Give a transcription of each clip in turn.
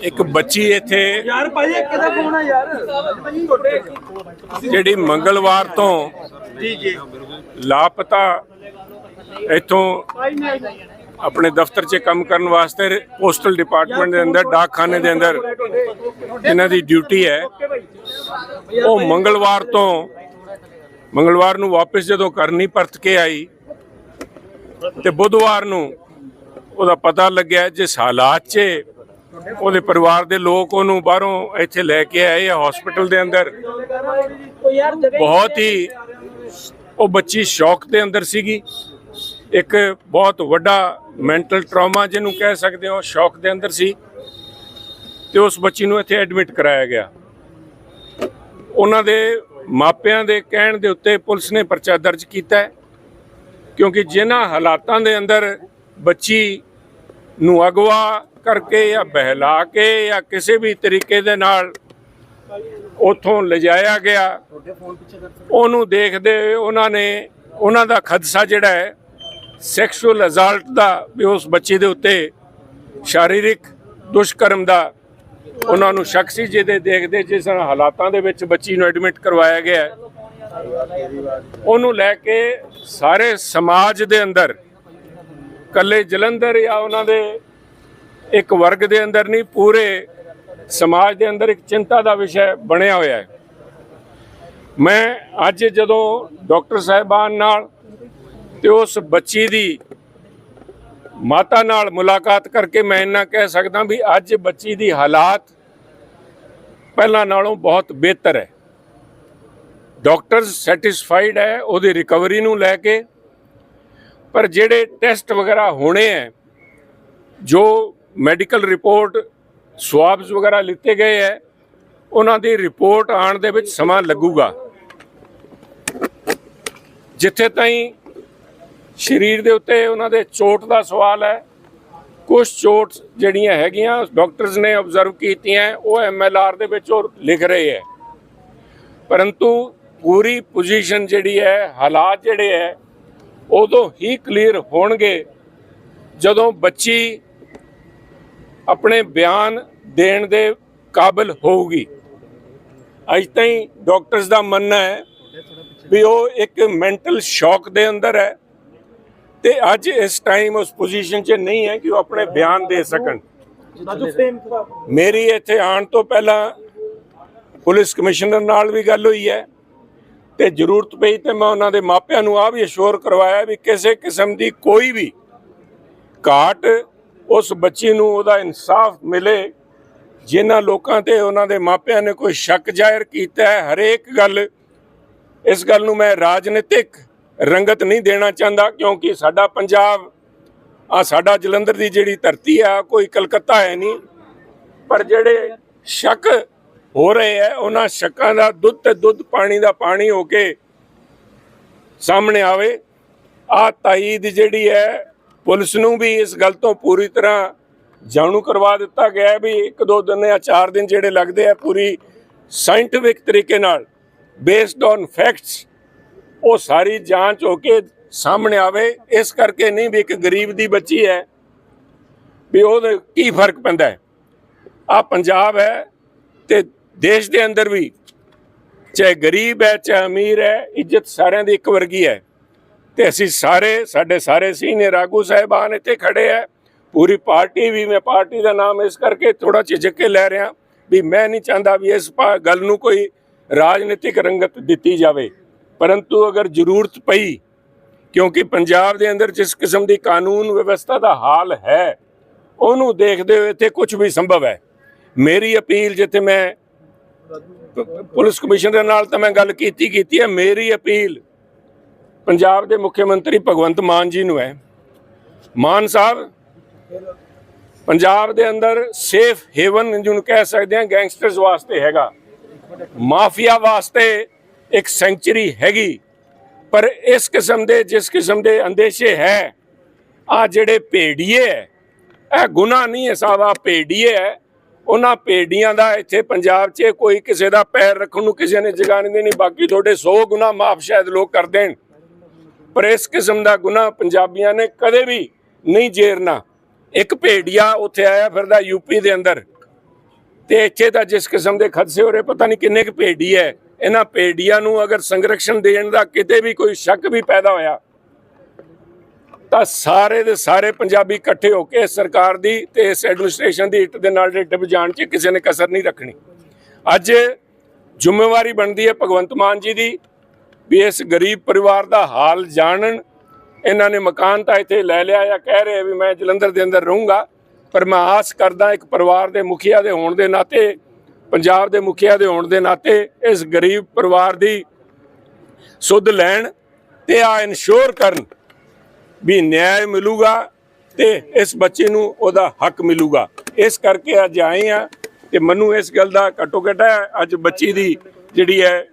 ਇੱਕ ਬੱਚੀ ਇੱਥੇ ਯਾਰ ਭਾਈ ਇਹ ਕਿਹਦਾ ਫੋਨ ਆ ਯਾਰ। ਜਿਹੜੀ ਮੰਗਲਵਾਰ ਤੋਂ ਜੀ ਜੀ। ਲਾਪਤਾ ਇੱਥੋਂ ਆਪਣੇ ਦਫ਼ਤਰ 'ਚ ਕੰਮ ਕਰਨ ਵਾਸਤੇ ਪੋਸਟਲ ਡਿਪਾਰਟਮੈਂਟ ਦੇ ਅੰਦਰ ਡਾਕਖਾਨੇ ਦੇ ਅੰਦਰ ਇਹਨਾਂ ਦੀ ਡਿਊਟੀ ਹੈ। ਉਹ ਮੰਗਲਵਾਰ ਤੋਂ ਮੰਗਲਵਾਰ ਨੂੰ ਵਾਪਸ ਜਦੋਂ ਘਰ ਨਹੀਂ ਪਰਤ ਕੇ ਆਈ ਤੇ ਬੁੱਧਵਾਰ ਨੂੰ ਉਹਦਾ ਪਤਾ ਲੱਗਿਆ ਜਿਸ ਹਾਲਾਤ 'ਚ ਉਹਦੇ ਪਰਿਵਾਰ ਦੇ ਲੋਕ ਉਹਨੂੰ ਬਾਹਰੋਂ ਇੱਥੇ ਲੈ ਕੇ ਆਏ ਆ ਹਸਪੀਟਲ ਦੇ ਅੰਦਰ। ਬਹੁਤ ਹੀ ਉਹ ਬੱਚੀ ਸ਼ੌਕ ਦੇ ਅੰਦਰ ਸੀਗੀ। ਇੱਕ ਬਹੁਤ ਵੱਡਾ ਮੈਂਟਲ ਟਰਾਮਾ ਜਿਹਨੂੰ ਕਹਿ ਸਕਦੇ ਹੋ ਸ਼ੌਕ ਦੇ ਅੰਦਰ ਸੀ। ਤੇ ਉਸ ਬੱਚੀ ਨੂੰ ਇੱਥੇ ਐਡਮਿਟ ਕਰਾਇਆ ਗਿਆ। ਉਹਨਾਂ ਦੇ ਮਾਪਿਆਂ ਦੇ ਕਹਿਣ ਦੇ ਉੱਤੇ ਪੁਲਿਸ ਨੇ ਪਰਚਾ ਦਰਜ ਕੀਤਾ ਹੈ। ਕਿਉਂਕਿ ਜਿਨ੍ਹਾਂ ਹਾਲਾਤਾਂ ਦੇ ਅੰਦਰ ਬੱਚੀ ਨੂੰ ਅਗਵਾ ਕਰਕੇ ਜਾਂ ਬਹਿਲਾ ਕੇ ਜਾਂ ਕਿਸੇ ਵੀ ਤਰੀਕੇ ਦੇ ਨਾਲ ਉਥੋਂ ਲਿਜਾਇਆ ਗਿਆ। ਉਹਨੂੰ ਦੇਖਦੇ ਉਹਨਾਂ ਨੇ, ਉਹਨਾਂ ਦਾ ਖਦਸ਼ਾ ਜਿਹੜਾ ਹੈ ਸੈਕਸ਼ੂਅਲ ਅਸਾਲਟ ਦਾ ਵੀ ਉਸ ਬੱਚੀ ਦੇ ਉੱਤੇ ਸ਼ਾਰੀਰਿਕ ਦੁਸ਼ਕਰਮ ਦਾ ਉਹਨਾਂ ਨੂੰ ਸ਼ੱਕ ਸੀ, ਜਿਹਦੇ ਦੇਖਦੇ ਜਿਸ ਹਾਲਾਤਾਂ ਦੇ ਵਿੱਚ ਬੱਚੀ ਨੂੰ ਐਡਮਿਟ ਕਰਵਾਇਆ ਗਿਆ ਉਹਨੂੰ ਲੈ ਕੇ ਸਾਰੇ ਸਮਾਜ ਦੇ ਅੰਦਰ, ਕੱਲੇ ਜਲੰਧਰ ਜਾਂ ਉਹਨਾਂ ਦੇ ਇੱਕ ਵਰਗ ਦੇ ਅੰਦਰ ਨਹੀਂ, ਪੂਰੇ ਸਮਾਜ ਦੇ ਅੰਦਰ ਇੱਕ ਚਿੰਤਾ ਦਾ ਵਿਸ਼ਾ ਬਣਿਆ ਹੋਇਆ ਹੈ। ਮੈਂ ਅੱਜ ਜਦੋਂ ਡਾਕਟਰ ਸਾਹਿਬਾਨ ਨਾਲ ਤੇ ਉਸ ਬੱਚੀ ਦੀ ਮਾਤਾ ਨਾਲ ਮੁਲਾਕਾਤ ਕਰਕੇ ਮੈਂ ਇੰਨਾ ਕਹਿ ਸਕਦਾ ਵੀ ਅੱਜ ਬੱਚੀ ਦੀ ਹਾਲਾਤ ਪਹਿਲਾਂ ਨਾਲੋਂ ਬਹੁਤ ਬਿਹਤਰ ਹੈ। ਡਾਕਟਰ ਸੈਟੀਸਫਾਈਡ ਹੈ, ਉਹਦੀ ਰਿਕਵਰੀ ਨੂੰ ਲੈ ਕੇ, ਪਰ ਜਿਹੜੇ ਟੈਸਟ ਵਗੈਰਾ ਹੋਣੇ ਹੈ, ਜੋ ਮੈਡੀਕਲ ਰਿਪੋਰਟ ਸਵਾਬਸ ਵਗੈਰਾ ਲਿੱਤੇ ਗਏ ਹੈ। ਉਹਨਾਂ ਦੀ ਰਿਪੋਰਟ ਆਉਣ ਦੇ ਵਿੱਚ ਸਮਾਂ ਲੱਗੂਗਾ। ਜਿੱਥੇ ਤਾਈਂ ਸਰੀਰ ਦੇ ਉੱਤੇ ਉਹਨਾਂ ਦੇ ਚੋਟ ਦਾ ਸਵਾਲ ਹੈ। ਕੁਝ ਚੋਟ ਜਿਹੜੀਆਂ ਹੈਗੀਆਂ, ਡਾਕਟਰਸ ਨੇ ਆਬਜ਼ਰਵ ਕੀਤੀਆਂ, ਉਹ ਐਮਐਲਆਰ ਦੇ ਵਿੱਚ ਉਹ ਲਿਖ ਰਹੇ ਹੈ। ਪਰੰਤੂ ਪੂਰੀ ਪੋਜੀਸ਼ਨ ਜਿਹੜੀ ਹੈ, ਹਾਲਾਤ ਜਿਹੜੇ ਹੈ, ਉਦੋਂ ਹੀ ਕਲੀਅਰ ਹੋਣਗੇ। ਜਦੋਂ ਬੱਚੀ ਆਪਣੇ ਬਿਆਨ ਦੇਣ ਦੇ ਕਾਬਿਲ ਹੋਊਗੀ। ਅੱਜ ਤਾਈਂ ਡਾਕਟਰਸ ਦਾ ਮੰਨਣਾ ਹੈ ਵੀ ਉਹ ਇੱਕ ਮੈਂਟਲ ਸ਼ੌਕ ਦੇ ਅੰਦਰ ਹੈ ਤੇ ਅੱਜ ਇਸ ਟਾਈਮ ਉਸ ਪੋਜੀਸ਼ਨ 'ਚ ਨਹੀਂ ਹੈ ਕਿ ਉਹ ਆਪਣੇ ਬਿਆਨ ਦੇ ਸਕਣ। ਮੇਰੀ ਇੱਥੇ ਆਉਣ ਤੋਂ ਪਹਿਲਾਂ ਪੁਲਿਸ ਕਮਿਸ਼ਨਰ ਨਾਲ ਵੀ ਗੱਲ ਹੋਈ ਹੈ ਤੇ ਜ਼ਰੂਰਤ ਪਈ ਤੇ ਮੈਂ ਉਹਨਾਂ ਦੇ ਮਾਪਿਆਂ ਨੂੰ ਆ ਵੀ ਅਸ਼ੋਰ ਕਰਵਾਇਆ ਵੀ ਕਿਸੇ ਕਿਸਮ ਦੀ ਕੋਈ ਵੀ ਘਾਟ ਉਸ ਬੱਚੀ ਨੂੰ ਉਹਦਾ ਇਨਸਾਫ ਮਿਲੇ, ਜਿਨ੍ਹਾਂ ਲੋਕਾਂ ਤੇ ਉਹਨਾਂ ਦੇ ਮਾਪਿਆਂ ਨੇ ਕੋਈ ਸ਼ੱਕ ਜ਼ਾਹਿਰ ਕੀਤਾ ਹੈ, ਹਰੇਕ ਗੱਲ, ਇਸ ਗੱਲ ਨੂੰ ਮੈਂ ਰਾਜਨੀਤਿਕ ਰੰਗਤ ਨਹੀਂ ਦੇਣਾ ਚਾਹੁੰਦਾ, ਕਿਉਂਕਿ ਸਾਡਾ ਪੰਜਾਬ ਆ ਸਾਡਾ ਜਲੰਧਰ ਦੀ ਜਿਹੜੀ ਧਰਤੀ ਆ ਕੋਈ ਕਲਕੱਤਾ ਹੈ ਨਹੀਂ। ਪਰ ਜਿਹੜੇ ਸ਼ੱਕ ਹੋ ਰਹੇ ਹੈ, ਉਹਨਾਂ ਸ਼ੱਕਾਂ ਦਾ ਦੁੱਧ ਤੇ ਦੁੱਧ, ਪਾਣੀ ਦਾ ਪਾਣੀ ਹੋ ਕੇ ਸਾਹਮਣੇ ਆਵੇ। ਆ ਤਾਈਦ ਜਿਹੜੀ ਹੈ ਪੁਲਿਸ ਨੂੰ ਵੀ ਇਸ ਗੱਲ ਤੋਂ ਪੂਰੀ ਤਰ੍ਹਾਂ ਜਾਣੂ ਕਰਵਾ ਦਿੱਤਾ ਗਿਆ ਹੈ ਵੀ ਇੱਕ, ਦੋ ਦਿਨ ਜਾਂ ਚਾਰ ਦਿਨ ਜਿਹੜੇ ਲੱਗਦੇ ਆ ਪੂਰੀ ਸਾਇੰਟਿਫਿਕ ਤਰੀਕੇ ਨਾਲ ਬੇਸਡ ਔਨ ਫੈਕਟਸ ਉਹ ਸਾਰੀ ਜਾਂਚ ਹੋ ਕੇ ਸਾਹਮਣੇ ਆਵੇ। ਇਸ ਕਰਕੇ ਨਹੀਂ ਵੀ ਇੱਕ ਗਰੀਬ ਦੀ ਬੱਚੀ ਹੈ ਵੀ ਉਹਦੇ ਕੀ ਫ਼ਰਕ ਪੈਂਦਾ ਹੈ। ਆ ਪੰਜਾਬ ਹੈ ਤੇ ਦੇਸ਼ ਦੇ ਅੰਦਰ ਵੀ, ਚਾਹੇ ਗਰੀਬ ਹੈ, ਚਾਹੇ ਅਮੀਰ ਹੈ, ਇੱਜ਼ਤ ਸਾਰਿਆਂ ਦੀ ਇੱਕ ਵਰਗੀ ਹੈ। ਤੇ ਅਸੀਂ ਸਾਰੇ, ਸਾਡੇ ਸਾਰੇ ਸੀਨੀਅਰ ਆਗੂ ਸਾਹਿਬਾਨ ਇੱਥੇ ਖੜੇ ਹੈ ਪੂਰੀ ਪਾਰਟੀ ਵੀ, ਮੈਂ ਪਾਰਟੀ ਦਾ ਨਾਮ ਇਸ ਕਰਕੇ ਥੋੜਾ ਝਿਜਕ ਕੇ ਲੈ ਰਿਹਾ ਵੀ ਮੈਂ ਨਹੀਂ ਚਾਹੁੰਦਾ ਵੀ ਇਸ ਪਾ- ਗੱਲ ਨੂੰ ਕੋਈ ਰਾਜਨੀਤਿਕ ਰੰਗਤ ਦਿੱਤੀ ਜਾਵੇ। ਪਰੰਤੂ ਅਗਰ ਜ਼ਰੂਰਤ ਪਈ, ਕਿਉਂਕਿ ਪੰਜਾਬ ਦੇ ਅੰਦਰ ਜਿਸ ਕਿਸਮ ਦੀ ਕਾਨੂੰਨ ਵਿਵਸਥਾ ਦਾ ਹਾਲ ਹੈ, ਉਹਨੂੰ ਦੇਖਦੇ ਹੋਏ ਇੱਥੇ ਕੁਝ ਵੀ ਸੰਭਵ ਹੈ। ਮੇਰੀ ਅਪੀਲ ਜਿੱਥੇ ਮੈਂ ਪੁਲਿਸ ਕਮਿਸ਼ਨਰ ਨਾਲ ਤਾਂ ਮੈਂ ਗੱਲ ਕੀਤੀ ਕੀਤੀ ਹੈ, ਮੇਰੀ ਅਪੀਲ ਪੰਜਾਬ ਦੇ ਮੁੱਖ ਮੰਤਰੀ ਭਗਵੰਤ ਮਾਨ ਜੀ ਨੂੰ ਹੈ। ਮਾਨ ਸਾਹਿਬ, ਪੰਜਾਬ ਦੇ ਅੰਦਰ ਸੇਫ ਹੇਵਨ ਜਿਹਨੂੰ ਕਹਿ ਸਕਦੇ ਹਾਂ ਗੈਂਗਸਟਰਸ ਵਾਸਤੇ ਹੈਗਾ। ਮਾਫੀਆ ਵਾਸਤੇ ਇੱਕ ਸੈਂਚਰੀ ਹੈਗੀ। ਪਰ ਇਸ ਕਿਸਮ ਦੇ, ਜਿਸ ਕਿਸਮ ਦੇ ਅੰਦੇਸ਼ੇ ਹੈ ਆ ਜਿਹੜੇ ਭੇੜੀਏ ਹੈ, ਇਹ ਗੁਨਾਹ ਨਹੀਂ ਹੈ ਸਾਹਿਬ ਆ ਭੇੜੀਏ ਹੈ। ਉਹਨਾਂ ਭੇੜੀਆਂ ਦਾ ਇੱਥੇ ਪੰਜਾਬ 'ਚ ਕੋਈ ਕਿਸੇ ਦਾ ਪੈਰ ਰੱਖਣ ਨੂੰ ਕਿਸੇ ਨੇ ਜਗ੍ਹਾ ਨਹੀਂ ਦੇਣੀ, ਬਾਕੀ ਤੁਹਾਡੇ 100 ਗੁਨਾਹ ਮਾਫ ਸ਼ਾਇਦ ਲੋਕ ਕਰ ਦੇਣ। ਪਰ ਇਸ ਕਿਸਮ ਦਾ ਗੁਨਾਹ ਪੰਜਾਬੀਆਂ ਨੇ ਕਦੇ ਵੀ ਨਹੀਂ ਜੇਰਨਾ। ਇੱਕ ਭੇੜੀਆ ਉੱਥੇ ਆਇਆ ਫਿਰਦਾ ਯੂਪੀ ਦੇ ਅੰਦਰ। ਤੇ ਇੱਥੇ ਤਾਂ ਜਿਸ ਕਿਸਮ ਦੇ ਖਦਸੇ ਹੋ ਰਹੇ, ਪਤਾ ਨਹੀਂ ਕਿੰਨੇ ਕੁ ਭੇਡੀ ਹੈ ਇਹਨਾਂ ਭੇਡੀਆਂ ਨੂੰ ਅਗਰ ਸੰਰਕਸ਼ਣ ਦੇਣ ਦਾ ਕਿਤੇ ਵੀ ਕੋਈ ਸ਼ੱਕ ਵੀ ਪੈਦਾ ਹੋਇਆ, ਤਾਂ ਸਾਰੇ ਦੇ ਸਾਰੇ ਪੰਜਾਬੀ ਇਕੱਠੇ ਹੋ ਕੇ ਇਸ ਸਰਕਾਰ ਦੀ ਤੇ ਇਸ ਐਡਮਿਨਿਸਟ੍ਰੇਸ਼ਨ ਦੀ ਇੱਟ ਦੇ ਨਾਲ ਡਿੱਬ ਜਾਣ 'ਚ ਕਿਸੇ ਨੇ ਕਸਰ ਨਹੀਂ ਰੱਖਣੀ। ਅੱਜ ਜ਼ਿੰਮੇਵਾਰੀ ਬਣਦੀ ਹੈ ਭਗਵੰਤ ਮਾਨ ਜੀ ਦੀ। ਵੀ ਇਸ ਗਰੀਬ ਪਰਿਵਾਰ ਦਾ ਹਾਲ ਜਾਣਨ। ਇਹਨਾਂ ਨੇ ਮਕਾਨ ਤਾਂ ਇੱਥੇ ਲੈ ਲਿਆ ਜਾਂ ਕਹਿ ਰਹੇ ਵੀ ਮੈਂ ਜਲੰਧਰ ਦੇ ਅੰਦਰ ਰਹੂੰਗਾ, ਪਰ ਮੈਂ ਆਸ ਕਰਦਾ ਇੱਕ ਪਰਿਵਾਰ ਦੇ ਮੁਖੀਆ ਦੇ ਹੋਣ ਦੇ ਨਾਤੇ, ਪੰਜਾਬ ਦੇ ਮੁਖੀਆ ਦੇ ਹੋਣ ਦੇ ਨਾਤੇ ਇਸ ਗਰੀਬ ਪਰਿਵਾਰ ਦੀ ਸੁੱਧ ਲੈਣ ਤੇ ਆ ਇਨਸ਼ੋਰ ਕਰਨ ਵੀ ਨਿਆਂ ਮਿਲੂਗਾ ਤੇ ਇਸ ਬੱਚੇ ਨੂੰ ਉਹਦਾ ਹੱਕ ਮਿਲੂਗਾ। ਇਸ ਕਰਕੇ ਅੱਜ ਆਏ ਆ ਤੇ ਮੈਨੂੰ ਇਸ ਗੱਲ ਦਾ ਘੱਟੋ ਘੱਟ ਹੈ ਅੱਜ ਬੱਚੀ ਦੀ ਜਿਹੜੀ ਹੈ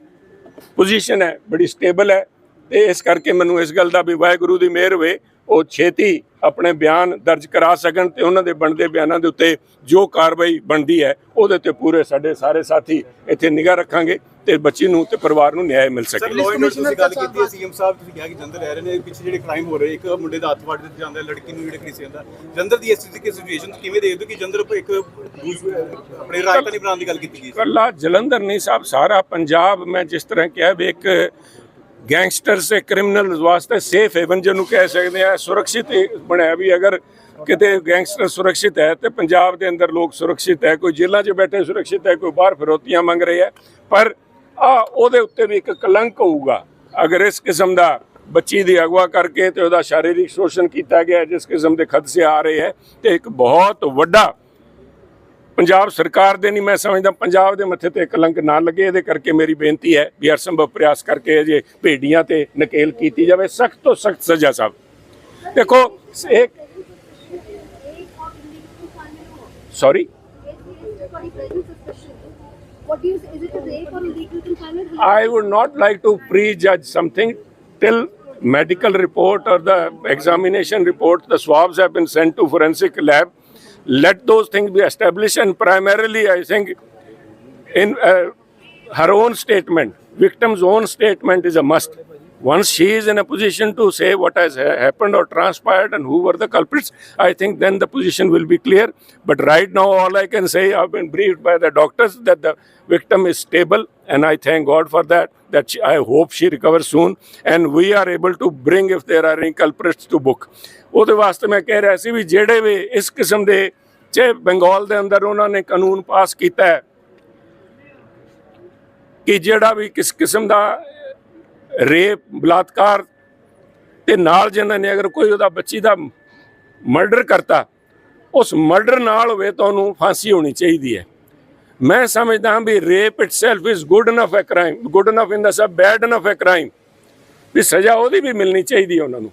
ਪੋਜੀਸ਼ਨ ਹੈ, ਬੜੀ ਸਟੇਬਲ ਹੈ ਤੇ ਇਸ ਕਰਕੇ ਮੈਨੂੰ ਇਸ ਗੱਲ ਦਾ ਵੀ ਵਾਹਿਗੁਰੂ ਦੀ ਮਿਹਰ ਹੋਵੇ, ਉਹ ਛੇਤੀ ਆਪਣੇ ਬਿਆਨ ਦਰਜ ਕਰਾ ਸਕਣ ਤੇ ਉਹਨਾਂ ਦੇ ਬਣਦੇ ਬਿਆਨਾਂ ਦੇ ਉੱਤੇ ਜੋ ਕਾਰਵਾਈ ਬਣਦੀ ਹੈ, ਉਹਦੇ ਤੇ ਪੂਰੇ ਸਾਡੇ ਸਾਰੇ ਸਾਥੀ ਇੱਥੇ ਨਿਗਾਹ ਰੱਖਾਂਗੇ। ਤੇ ਬੱਚੀ ਨੂੰ ਤੇ ਪਰਿਵਾਰ ਨੂੰ ਨਿਆਂ ਮਿਲ ਸਰ ਸਕੇ ਲੋਇਡ ਤੁਸੀਂ ਗੱਲ ਕੀਤੀ ਹੈ ਸੀਐਮ ਸਾਹਿਬ ਤੁਸੀਂ ਕਿਹਾ ਕਿ ਜੰਦਰ ਰਹਿ ਰਹੇ ਨੇ ਪਿੱਛੇ ਜਿਹੜੇ ਕ੍ਰਾਈਮ ਹੋ ਰਹੇ ਇੱਕ ਮੁੰਡੇ ਦਾ ਹੱਥ ਵੱਢ ਦਿੱਤਾ ਜਾਂਦਾ ਹੈ, ਲੜਕੀ ਨੂੰ ਜਿਹੜੇ ਕ੍ਰਿਸਚੀਅਨ ਦਾ ਜੰਦਰ ਦੀ ਇਸ ਦੀ ਸਿਚੁਏਸ਼ਨ ਕਿਵੇਂ ਦੇਖਦੇ ਹੋ ਕਿ ਜੰਦਰ ਇੱਕ ਆਪਣੇ ਰਾਜਧਾਨੀ ਬਣਾਉਣ ਦੀ ਗੱਲ ਕੀਤੀ ਗਈ ਸੀ? ਕੱਲਾ ਜਲੰਧਰ ਨਹੀਂ ਸਾਹਿਬ ਸਾਰਾ ਪੰਜਾਬ ਮੈਂ ਜਿਸ ਤਰ੍ਹਾਂ ਕਿਹਾ ਵੀ ਇੱਕ ਗੈਂਗਸਟਰਸ ਤੇ ਕ੍ਰਿਮੀਨਲ ਵਾਸਤੇ ਸੇਫ ਹੈਵਨ ਜਿਹਨੂੰ ਕਹਿ ਸਕਦੇ ਆ ਸੁਰੱਖਿਅਤ ਬਣਿਆ ਵੀ ਅਗਰ ਕਿਤੇ ਗੈਂਗਸਟਰ ਸੁਰੱਖਿਅਤ ਹੈ ਤੇ ਪੰਜਾਬ ਦੇ ਅੰਦਰ ਲੋਕ ਸੁਰੱਖਿਅਤ ਹੈ ਕੋਈ ਜੇਲ੍ਹਾਂ 'ਚ ਬੈਠੇ ਸੁਰੱਖਿਅਤ ਹੈ ਕੋਈ ਬਾਹਰ ਫਿਰੋਤੀਆਂ ਮੰਗ ਰਿਹਾ ਹੈ। ਪਰ ਆ, ਉਹਦੇ ਉੱਤੇ ਵੀ ਇੱਕ ਕਲੰਕ ਹੋਊਗਾ ਅਗਰ ਇਸ ਕਿਸਮ ਦਾ ਬੱਚੀ ਦੀ ਅਗਵਾ ਕਰਕੇ ਤੇ ਉਹਦਾ ਸ਼ਾਰੀਰਿਕ ਸ਼ੋਸ਼ਣ ਕੀਤਾ ਗਿਆ, ਜਿਸ ਕਿਸਮ ਦੇ ਖਦਸ਼ੇ ਆ ਰਹੇ ਹੈ, ਤੇ ਇੱਕ ਬਹੁਤ ਵੱਡਾ ਪੰਜਾਬ ਸਰਕਾਰ ਦੇ ਨਹੀਂ, ਮੈਂ ਸਮਝਦਾ ਪੰਜਾਬ ਦੇ ਮੱਥੇ ਤੇ ਕਲੰਕ ਨਾ ਲੱਗੇ, ਇਹਦੇ ਕਰਕੇ ਮੇਰੀ ਬੇਨਤੀ ਹੈ ਵੀ ਹਰ ਸੰਭਵ ਪ੍ਰਯਾਸ ਕਰਕੇ ਅਜੇ ਭੇਡੀਆਂ ਤੇ ਨਕੇਲ ਕੀਤੀ ਜਾਵੇ ਸਖਤ ਤੋਂ ਸਖਤ ਸਜ਼ਾ ਸਾਹਿਬ ਦੇਖੋ ਇੱਕ sorry What do you? Is it a rape or? I would not like to prejudge something till medical report or the examination report, the swabs have been sent to forensic lab. Let those things be established, and primarily, I think, in uh, her own statement, victim's own statement is a must. Once she is in a position to say what has ha- happened or transpired and who were the culprits, I think then the position will be clear. But right now, all I can say, I've been briefed by the doctors that the victim is stable, and I thank God for that. That she, I hope she recovers soon, and we are able to bring, if there are any culprits, to book. ਉਹਦੇ ਵਾਸਤੇ ਮੈਂ ਕਹਿ ਰਿਹਾ ਸੀ ਵੀ ਜਿਹੜੇ ਵੀ ਇਸ ਕਿਸਮ ਦੇ ਚਾਹੇ ਬੰਗਾਲ ਦੇ ਅੰਦਰ ਉਹਨਾਂ ਨੇ ਕਾਨੂੰਨ ਪਾਸ ਕੀਤਾ ਹੈ ਕਿ ਜਿਹੜਾ ਵੀ ਕਿਸ ਕਿਸਮ ਦਾ ਰੇਪ, ਬਲਾਤਕਾਰ ਤੇ ਨਾਲ ਜਿਹਨਾਂ ਨੇ ਅਗਰ ਕੋਈ ਉਹਦਾ ਬੱਚੀ ਦਾ ਮਰਡਰ ਕਰਤਾ, ਉਸ ਮਰਡਰ ਨਾਲ ਹੋਵੇ ਤਾਂ ਉਹਨੂੰ ਫਾਂਸੀ ਹੋਣੀ ਚਾਹੀਦੀ ਹੈ। ਮੈਂ ਸਮਝਦਾ ਹਾਂ ਵੀ rape itself is good enough a crime good enough in the sub bad enough a crime ਵੀ ਸਜ਼ਾ ਉਹਦੀ ਵੀ ਮਿਲਣੀ ਚਾਹੀਦੀ ਹੈ ਉਹਨਾਂ ਨੂੰ।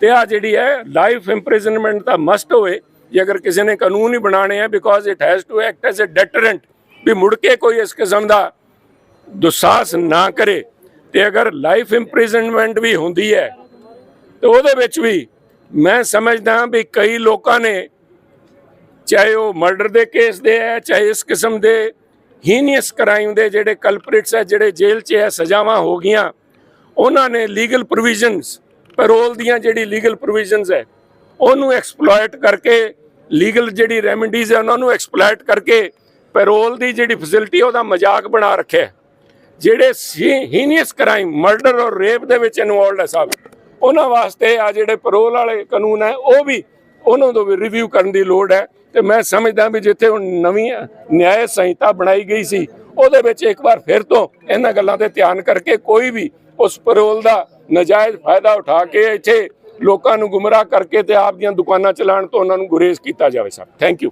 ਤੇ ਆ ਜਿਹੜੀ ਹੈ ਲਾਈਫ ਇੰਪ੍ਰਿਜ਼ਨਮੈਂਟ ਦਾ ਮਸਟ ਹੋਵੇ, ਜੇ ਅਗਰ ਕਿਸੇ ਨੇ ਕਾਨੂੰਨ ਹੀ ਬਣਾਣੇ ਆ because it has to act as a deterrent ਵੀ ਮੁੜ ਕੇ ਕੋਈ ਇਸ ਕਿਸਮ ਦਾ ਦੁਸਾਸ ਨਾ ਕਰੇ। ਤੇ ਅਗਰ ਲਾਈਫ ਇੰਪ੍ਰਿਜ਼ਨਮੈਂਟ ਵੀ ਹੁੰਦੀ ਹੈ, ਤੇ ਉਹਦੇ ਵਿੱਚ ਵੀ ਮੈਂ ਸਮਝਦਾ ਵੀ ਕਈ ਲੋਕਾਂ ਨੇ ਚਾਹੇ ਉਹ ਮਰਡਰ ਦੇ ਕੇਸ ਦੇ ਹੈ, ਚਾਹੇ ਇਸ ਕਿਸਮ ਦੇ ਹੀਨੀਅਸ ਕ੍ਰਾਈਮ ਦੇ ਜਿਹੜੇ ਕਲਪ੍ਰਿਟਸ ਹੈ, ਜਿਹੜੇ ਜੇਲ੍ਹ 'ਚ ਹੈ, ਸਜ਼ਾਵਾਂ ਹੋ ਗਈਆਂ, ਉਹਨਾਂ ਨੇ ਲੀਗਲ ਪ੍ਰੋਵੀਜ਼ਨਸ ਪੈਰੋਲ ਦੀਆਂ ਜਿਹੜੀ ਲੀਗਲ ਪ੍ਰੋਵੀਜ਼ਨਸ ਹੈ, ਉਹਨੂੰ ਐਕਸਪਲੋਇਟ ਕਰਕੇ ਲੀਗਲ ਜਿਹੜੀ ਰੈਮਡੀਜ਼ ਹੈ, ਉਹਨਾਂ ਨੂੰ ਐਕਸਪਲੋਇਟ ਕਰਕੇ ਪੈਰੋਲ ਦੀ ਜਿਹੜੀ ਫੈਸਿਲਿਟੀ ਉਹਦਾ ਮਜ਼ਾਕ ਬਣਾ ਰੱਖਿਆ ਜਿਹੜੇ ਹੀਨੀਅਸ ਕ੍ਰਾਈਮ ਮਰਡਰ ਔਰ ਰੇਪ ਦੇ ਵਿੱਚ ਇਨਵੋਲਡ ਹੈ ਸਾਹਿਬ ਉਹਨਾਂ ਵਾਸਤੇ ਆ ਜਿਹੜੇ ਪੈਰੋਲ ਵਾਲੇ ਕਾਨੂੰਨ ਹੈ, ਉਹ ਵੀ ਉਹਨਾਂ ਤੋਂ ਵੀ ਰਿਵਿਊ ਕਰਨ ਦੀ ਲੋੜ ਹੈ। ਤੇ ਮੈਂ ਸਮਝਦਾ ਵੀ ਜਿੱਥੇ ਹੁਣ ਨਵੀਂ ਨਿਆਂ ਸੰਹਿਤਾ ਬਣਾਈ ਗਈ ਸੀ, ਉਹਦੇ ਵਿੱਚ ਇੱਕ ਵਾਰ ਫਿਰ ਤੋਂ ਇਹਨਾਂ ਗੱਲਾਂ ਤੇ ਧਿਆਨ ਕਰਕੇ ਕੋਈ ਵੀ ਉਸ ਪੈਰੋਲ ਦਾ ਨਜਾਇਜ਼ ਫਾਇਦਾ ਉਠਾ ਕੇ ਇੱਥੇ ਲੋਕਾਂ ਨੂੰ ਗੁੰਮਰਾਹ ਕਰਕੇ ਤੇ ਆਪ ਦੀਆਂ ਦੁਕਾਨਾਂ ਚਲਾਉਣ ਤੋਂ ਉਹਨਾਂ ਨੂੰ ਗੁਰੇਜ਼ ਕੀਤਾ ਜਾਵੇ ਸਰ। Thank you